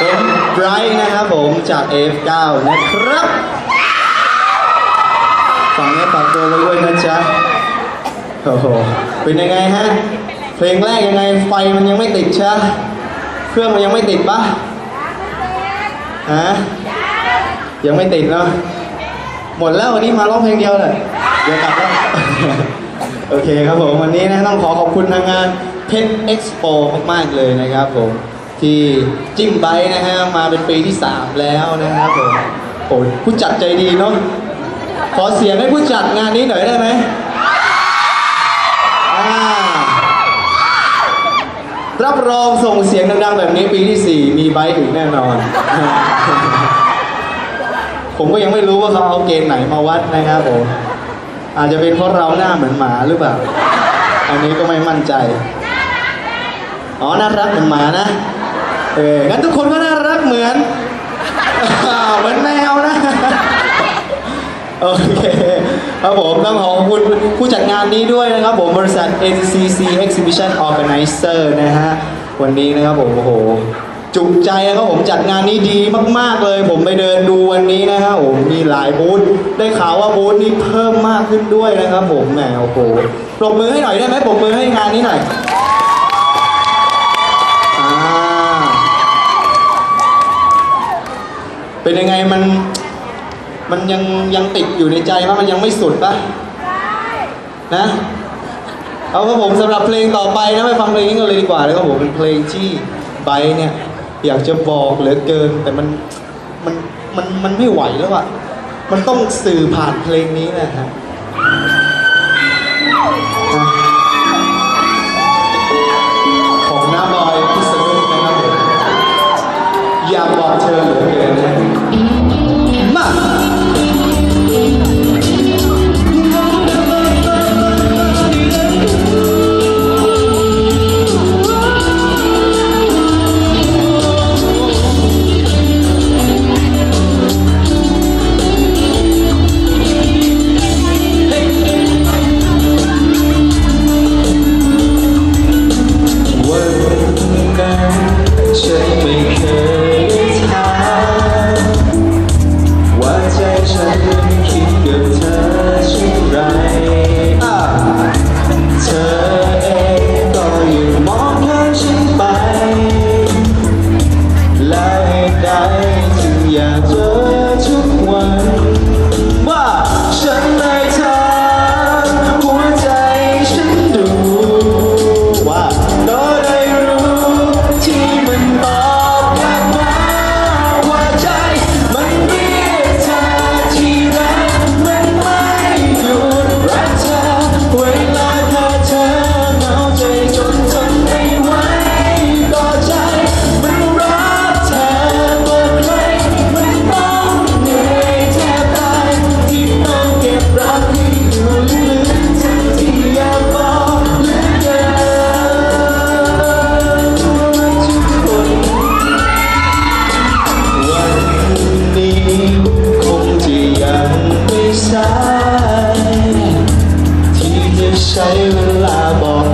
ผมไบรท์นะครับผมจาก F9 นะครับฝังนี้ฝากตัวไว้ด้วยนะจ๊ะโอ้โหเป็นยังไงฮะ เพลงแรกยังไงไฟมันยังไม่ติดใช่ไหมเครื่องมันยังไม่ติดปะฮะยังไม่ติดเนาะหมดแล้ววันนี้มาร้องเพลงเดียวเลยเดี๋ยวกลับแล้วโอเคครับผมวันนี้นะต้องขอขอบคุณทางงานเพชรเอ็กซ์โปมากๆเลยนะครับผม ที่จิ้มไบค์นะฮะมาเป็นปีที่ 3 แล้วนะครับผมโอ้ยผู้จัดใจดีเนาะขอเสียงให้ผู้จัดงานนี้หน่อยได้ไหมรับรองส่งเสียงดังๆแบบนี้ปีที่ 4 มีไบค์ถึงแน่นอน ผมก็ยังไม่รู้ว่าเขาเอาเกณฑ์ไหนมาวัดนะครับผมอาจจะเป็นเพราะเราหน้าเหมือนหมาหรือเปล่า อันนี้ก็ไม่มั่นใจ อ๋อ น่ารักเหมือนหมานะ เอองั้นทุกคนก็น่ารักเหมือนเหมือนแมวนะ โอเคครับผมต้องขอบคุณผู้จัดงานนี้ด้วยนะครับผมบริษัท NCC Exhibition Organizer นะฮะ วันนี้นะครับผม โอ้โห จุใจนะครับผมจัดงานนี้ดีมาก ๆ เลย ผมไปเดินดูวันนี้นะครับผมมีหลายบูธได้ข่าวว่าบูธนี้เพิ่มมากขึ้นด้วยนะครับผมแหมโอ้โหปรบมือให้หน่อยได้ไหมปรบมือให้งานนี้หน่อยอ่า เป็นยังไงมันมันยังยังติดอยู่ในใจปะมันยังไม่สุดปะนะเอาครับผมสำหรับเพลงต่อไปนะไปฟังเพลงนี้กันเลยดีกว่าเลยครับผมเป็นเพลงที่ไบร์ทเนี่ยอยากจะบอกเหลือเกิน แต่มันมันมันมันไม่ไหวแล้วอะมันต้องสื่อผ่านเพลงนี้นะฮะของน้าบอย cái tình nhà chơi ใจ ที่จะใช้เวลาบอก